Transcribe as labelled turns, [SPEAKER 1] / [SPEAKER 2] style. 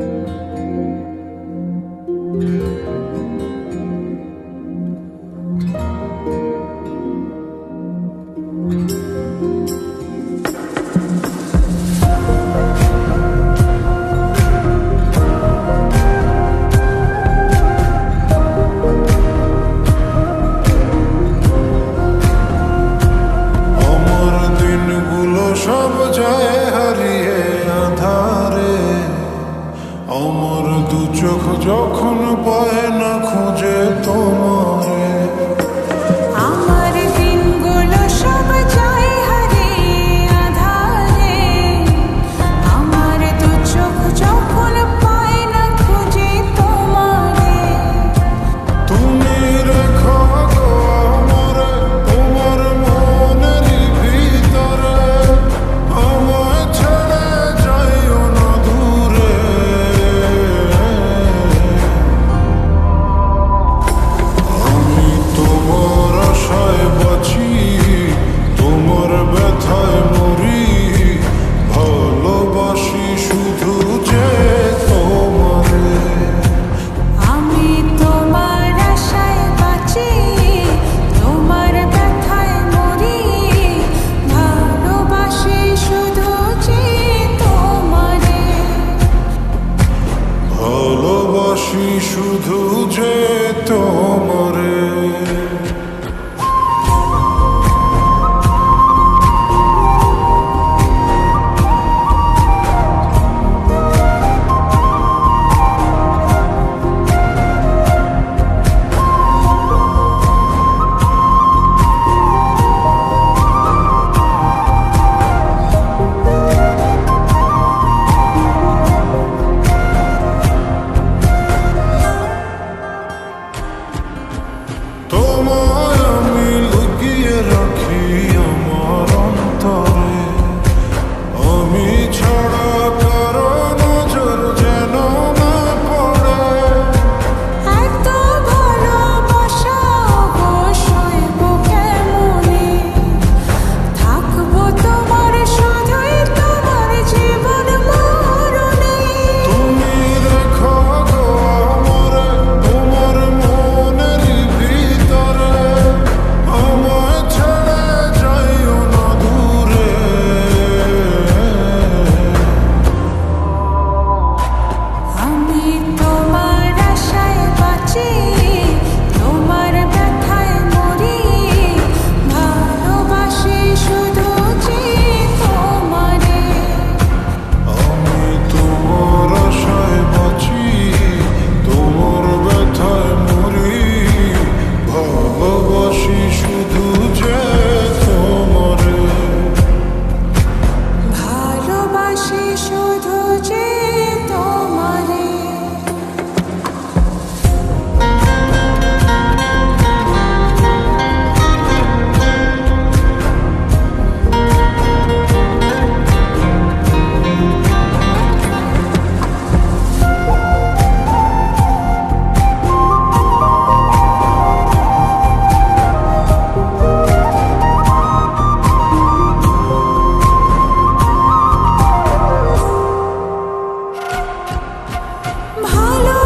[SPEAKER 1] Thank you. চোখ যখন পায় না খুঁজে
[SPEAKER 2] ভালো